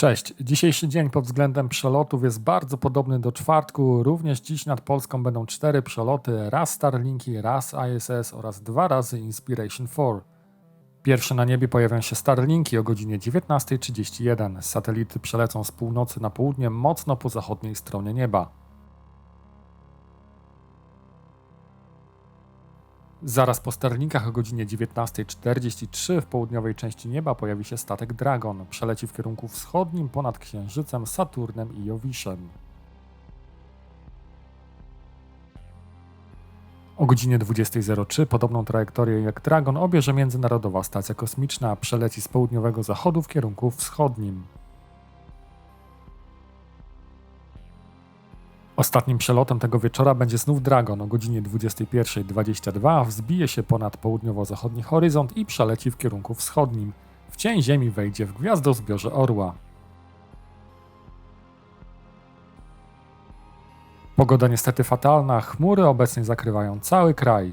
Cześć. Dzisiejszy dzień pod względem przelotów jest bardzo podobny do czwartku. Również dziś nad Polską będą cztery przeloty, raz Starlinki, raz ISS oraz dwa razy Inspiration 4. Pierwsze na niebie pojawią się Starlinki o godzinie 19.31. Satelity przelecą z północy na południe mocno po zachodniej stronie nieba. Zaraz po Starlinkach o godzinie 19.43 w południowej części nieba pojawi się statek Dragon. Przeleci w kierunku wschodnim ponad Księżycem, Saturnem i Jowiszem. O godzinie 20.03 podobną trajektorię jak Dragon obierze Międzynarodowa Stacja Kosmiczna, przeleci z południowego zachodu w kierunku wschodnim. Ostatnim przelotem tego wieczora będzie znów Dragon o godzinie 21.22. Wzbije się ponad południowo-zachodni horyzont i przeleci w kierunku wschodnim. W cień Ziemi wejdzie w gwiazdozbiorze Orła. Pogoda niestety fatalna, chmury obecnie zakrywają cały kraj.